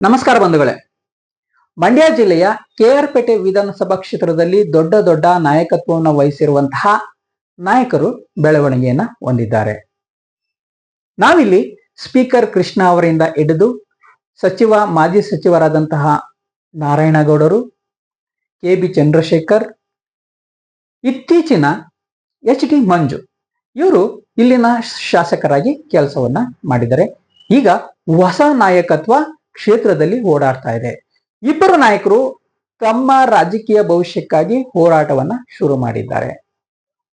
ನಮಸ್ಕಾರ ಬಂಧುಗಳೇ. ಮಂಡ್ಯ ಜಿಲ್ಲೆಯ ಕೆಆರ್ಪೇಟೆ ವಿಧಾನಸಭಾ ಕ್ಷೇತ್ರದಲ್ಲಿ ದೊಡ್ಡ ದೊಡ್ಡ ನಾಯಕತ್ವವನ್ನು ವಹಿಸಿರುವಂತಹ ನಾಯಕರು ಬೆಳವಣಿಗೆಯನ್ನ ಹೊಂದಿದ್ದಾರೆ. ನಾವಿಲ್ಲಿ ಸ್ಪೀಕರ್ ಕೃಷ್ಣ ಅವರಿಂದ ಹಿಡಿದು ಸಚಿವ, ಮಾಜಿ ಸಚಿವರಾದಂತಹ ನಾರಾಯಣಗೌಡರು ಕೆ ಬಿ ಚಂದ್ರಶೇಖರ್, ಇತ್ತೀಚಿನ ಎಚ್ ಡಿ ಮಂಜು, ಇವರು ಇಲ್ಲಿನ ಶಾಸಕರಾಗಿ ಕೆಲಸವನ್ನ ಮಾಡಿದ್ದಾರೆ. ಈಗ ಹೊಸ ನಾಯಕತ್ವ ಕ್ಷೇತ್ರದಲ್ಲಿ ಓಡಾಡ್ತಾ ಇದೆ. ಇಬ್ಬರು ನಾಯಕರು ತಮ್ಮ ರಾಜಕೀಯ ಭವಿಷ್ಯಕ್ಕಾಗಿ ಹೋರಾಟವನ್ನ ಶುರು ಮಾಡಿದ್ದಾರೆ.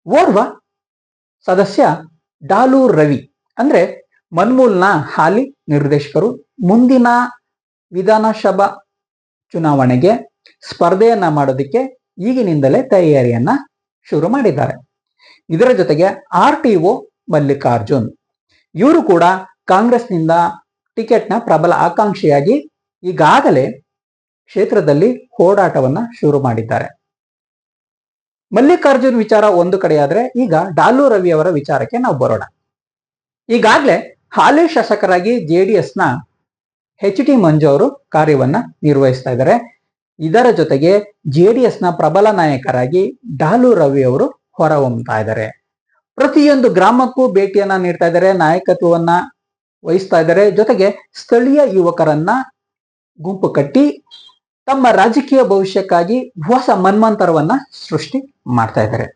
ಓರ್ವ ಸದಸ್ಯ ಡಾಲು ರವಿ ಅಂದ್ರೆ ಮನ್ಮೂಲ್ನ ಹಾಲಿ ನಿರ್ದೇಶಕರು. ಮುಂದಿನ ವಿಧಾನಸಭಾ ಚುನಾವಣೆಗೆ ಸ್ಪರ್ಧೆಯನ್ನ ಮಾಡೋದಕ್ಕೆ ಈಗಿನಿಂದಲೇ ತಯಾರಿಯನ್ನ ಶುರು ಮಾಡಿದ್ದಾರೆ. ಇದರ ಜೊತೆಗೆ ಆರ್ ಟಿ ಒ ಮಲ್ಲಿಕಾರ್ಜುನ್. ಇವರು ಕೂಡ ಕಾಂಗ್ರೆಸ್ನಿಂದ ಟಿಕೆಟ್ನ ಪ್ರಬಲ ಆಕಾಂಕ್ಷಿಯಾಗಿ ಈಗಾಗಲೇ ಕ್ಷೇತ್ರದಲ್ಲಿ ಹೋರಾಟವನ್ನ ಶುರು ಮಾಡಿದ್ದಾರೆ. ಮಲ್ಲಿಕಾರ್ಜುನ್ ವಿಚಾರ ಒಂದು ಕಡೆಯಾದ್ರೆ ಈಗ ಡಾಲು ರವಿ ಅವರ ವಿಚಾರಕ್ಕೆ ನಾವು ಬರೋಣ. ಈಗಾಗಲೇ ಹಾಲಿ ಶಾಸಕರಾಗಿ ಜೆ ಡಿ ಎಸ್ನ ಎಚ್ ಟಿ ಮಂಜು ಅವರು ಕಾರ್ಯವನ್ನ ನಿರ್ವಹಿಸ್ತಾ ಇದ್ದಾರೆ. ಇದರ ಜೊತೆಗೆ ಜೆ ಡಿ ಎಸ್ನ ಪ್ರಬಲ ನಾಯಕರಾಗಿ ಡಾಲು ರವಿ ಅವರು ಹೊರಹೊಮ್ಮತಾ ಇದ್ದಾರೆ. ಪ್ರತಿಯೊಂದು ಗ್ರಾಮಕ್ಕೂ ಭೇಟಿಯನ್ನ ನೀಡ್ತಾ ಇದ್ದಾರೆ. ನಾಯಕತ್ವವನ್ನ ವಹಿಸ್ತಾ ಇದ್ದಾರೆ. ಜೊತೆಗೆ ಸ್ಥಳೀಯ ಯುವಕರನ್ನ ಗುಂಪು ಕಟ್ಟಿ ತಮ್ಮ ರಾಜಕೀಯ ಭವಿಷ್ಯಕ್ಕಾಗಿ ಹೊಸ ಮನ್ಮಂತರವನ್ನ ಸೃಷ್ಟಿ ಮಾಡ್ತಾ ಇದ್ದಾರೆ.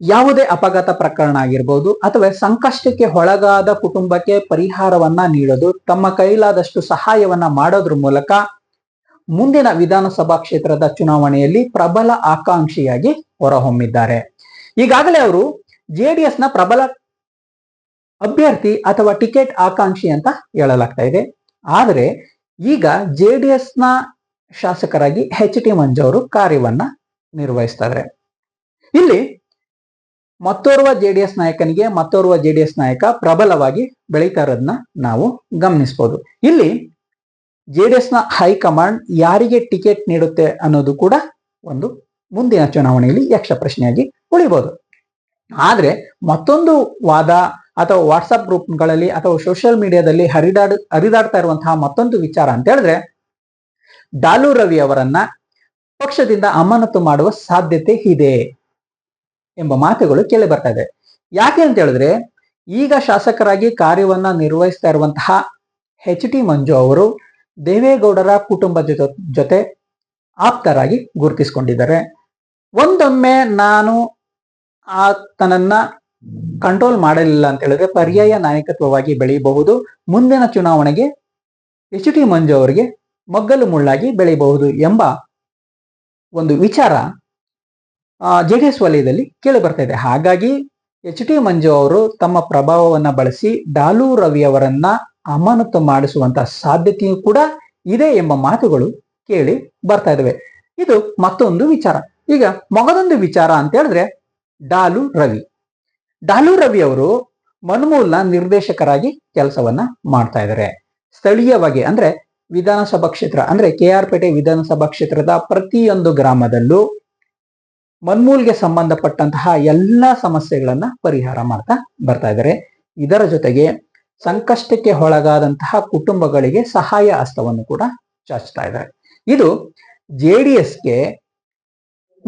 ಯಾವುದೇ ಅಪಘಾತ ಪ್ರಕರಣ ಆಗಿರ್ಬೋದು ಅಥವಾ ಸಂಕಷ್ಟಕ್ಕೆ ಒಳಗಾದ ಕುಟುಂಬಕ್ಕೆ ಪರಿಹಾರವನ್ನ ನೀಡೋದು, ತಮ್ಮ ಕೈಲಾದಷ್ಟು ಸಹಾಯವನ್ನ ಮಾಡೋದ್ರ ಮೂಲಕ ಮುಂದಿನ ವಿಧಾನಸಭಾ ಕ್ಷೇತ್ರದ ಚುನಾವಣೆಯಲ್ಲಿ ಪ್ರಬಲ ಆಕಾಂಕ್ಷಿಯಾಗಿ ಹೊರಹೊಮ್ಮಿದ್ದಾರೆ. ಈಗಾಗಲೇ ಅವರು ಜೆಡಿಎಸ್ನ ಪ್ರಬಲ ಅಭ್ಯರ್ಥಿ ಅಥವಾ ಟಿಕೆಟ್ ಆಕಾಂಕ್ಷಿ ಅಂತ ಹೇಳಲಾಗ್ತಾ ಇದೆ. ಆದರೆ ಈಗ ಜೆ ಡಿ ಎಸ್ನ ಶಾಸಕರಾಗಿ ಎಚ್ ಟಿ ಮಂಜು ಅವರು ಕಾರ್ಯವನ್ನ ನಿರ್ವಹಿಸ್ತಾರೆ ಇಲ್ಲಿ ಮತ್ತೋರ್ವ ಜೆ ಡಿ ಎಸ್ ನಾಯಕನಿಗೆ ಮತ್ತೋರ್ವ ಜೆ ಡಿ ಎಸ್ ನಾಯಕ ಪ್ರಬಲವಾಗಿ ಬೆಳೀತಾ ಇರೋದನ್ನ ನಾವು ಗಮನಿಸಬಹುದು ಇಲ್ಲಿ ಜೆ ಡಿ ಎಸ್ನ ಹೈಕಮಾಂಡ್ ಯಾರಿಗೆ ಟಿಕೆಟ್ ನೀಡುತ್ತೆ ಅನ್ನೋದು ಕೂಡ ಒಂದು ಮುಂದಿನ ಚುನಾವಣೆಯಲ್ಲಿ ಯಕ್ಷ ಪ್ರಶ್ನೆಯಾಗಿ ಉಳಿಬಹುದು ಆದರೆ ಮತ್ತೊಂದು ವಾದ ಅಥವಾ ವಾಟ್ಸಪ್ ಗ್ರೂಪ್ಗಳಲ್ಲಿ ಅಥವಾ ಸೋಷಿಯಲ್ ಮೀಡಿಯಾದಲ್ಲಿ ಹರಿದಾಡ್, ಹರಿದಾಡ್ತಾ ಇರುವಂತಹ ಮತ್ತೊಂದು ವಿಚಾರ ಅಂತ ಹೇಳಿದ್ರೆ, ಡಾಲು ರವಿ ಅವರನ್ನ ಪಕ್ಷದಿಂದ ಅಮಾನತು ಮಾಡುವ ಸಾಧ್ಯತೆ ಇದೆ ಎಂಬ ಮಾತುಗಳು ಕೇಳಿ ಬರ್ತಾ ಇದೆ. ಯಾಕೆ ಅಂತ ಹೇಳಿದ್ರೆ, ಈಗ ಶಾಸಕರಾಗಿ ಕಾರ್ಯವನ್ನ ನಿರ್ವಹಿಸ್ತಾ ಇರುವಂತಹ ಎಚ್ ಟಿ ಮಂಜು ಅವರು ದೇವೇಗೌಡರ ಕುಟುಂಬದ ಜೊತೆ ಆಪ್ತರಾಗಿ ಗುರುತಿಸಿಕೊಂಡಿದ್ದಾರೆ. ಒಂದೊಮ್ಮೆ ನಾನು ಆತನನ್ನ ಕಂಟ್ರೋಲ್ ಮಾಡಲಿಲ್ಲ ಅಂತ ಹೇಳಿದ್ರೆ ಪರ್ಯಾಯ ನಾಯಕತ್ವವಾಗಿ ಬೆಳೆಯಬಹುದು. ಮುಂದಿನ ಚುನಾವಣೆಗೆ ಎಚ್ ಟಿ ಮಂಜು ಅವರಿಗೆ ಮಗ್ಗಲು ಮುಳ್ಳಾಗಿ ಬೆಳೆಯಬಹುದು ಎಂಬ ಒಂದು ವಿಚಾರ ಜೆ ಡಿ ಎಸ್ ವಲಯದಲ್ಲಿ ಕೇಳಿ ಬರ್ತಾ ಇದೆ. ಹಾಗಾಗಿ ಎಚ್ ಟಿ ಮಂಜು ಅವರು ತಮ್ಮ ಪ್ರಭಾವವನ್ನ ಬಳಸಿ ಡಾಲು ರವಿ ಅವರನ್ನ ಅಮಾನತು ಮಾಡಿಸುವಂತಹ ಸಾಧ್ಯತೆಯೂ ಕೂಡ ಇದೆ ಎಂಬ ಮಾತುಗಳು ಕೇಳಿ ಬರ್ತಾ ಇದಾವೆ. ಇದು ಮತ್ತೊಂದು ವಿಚಾರ. ಈಗ ಮೊಗದೊಂದು ವಿಚಾರ ಅಂತ ಹೇಳಿದ್ರೆ ಡಾಲು ರವಿ. ಡಾಲು ರವಿ ಅವರು ಮನ್ಮೂಲ್ನ ನಿರ್ದೇಶಕರಾಗಿ ಕೆಲಸವನ್ನ ಮಾಡ್ತಾ ಇದ್ದಾರೆ. ಸ್ಥಳೀಯವಾಗಿ ಅಂದ್ರೆ ವಿಧಾನಸಭಾ ಕ್ಷೇತ್ರ ಅಂದ್ರೆ ಕೆ ಆರ್ ಪೇಟೆ ವಿಧಾನಸಭಾ ಕ್ಷೇತ್ರದ ಪ್ರತಿಯೊಂದು ಗ್ರಾಮದಲ್ಲೂ ಮನ್ಮೂಲ್ಗೆ ಸಂಬಂಧಪಟ್ಟಂತಹ ಎಲ್ಲ ಸಮಸ್ಯೆಗಳನ್ನ ಪರಿಹಾರ ಮಾಡ್ತಾ ಬರ್ತಾ ಇದ್ದಾರೆ. ಇದರ ಜೊತೆಗೆ ಸಂಕಷ್ಟಕ್ಕೆ ಒಳಗಾದಂತಹ ಕುಟುಂಬಗಳಿಗೆ ಸಹಾಯ ಹಸ್ತವನ್ನು ಕೂಡ ಚಾಚ್ತಾ ಇದ್ದಾರೆ. ಇದು ಜೆ ಡಿ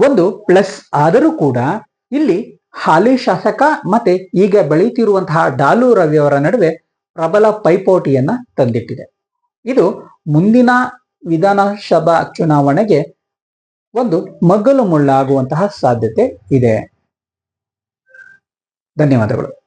ಒಂದು ಪ್ಲಸ್ ಆದರೂ ಕೂಡ ಇಲ್ಲಿ ಹಾಲಿ ಶಾಸಕ ಮತ್ತೆ ಈಗ ಬೆಳೆಯುತ್ತಿರುವಂತಹ ಡಾಲು ರವಿಯವರ ನಡುವೆ ಪ್ರಬಲ ಪೈಪೋಟಿಯನ್ನ ತಂದಿಟ್ಟಿದೆ. ಇದು ಮುಂದಿನ ವಿಧಾನಸಭಾ ಚುನಾವಣೆಗೆ ಒಂದು ಮಗ್ಗಲು ಮುಳ್ಳಾಗುವಂತಹ ಸಾಧ್ಯತೆ ಇದೆ. ಧನ್ಯವಾದಗಳು.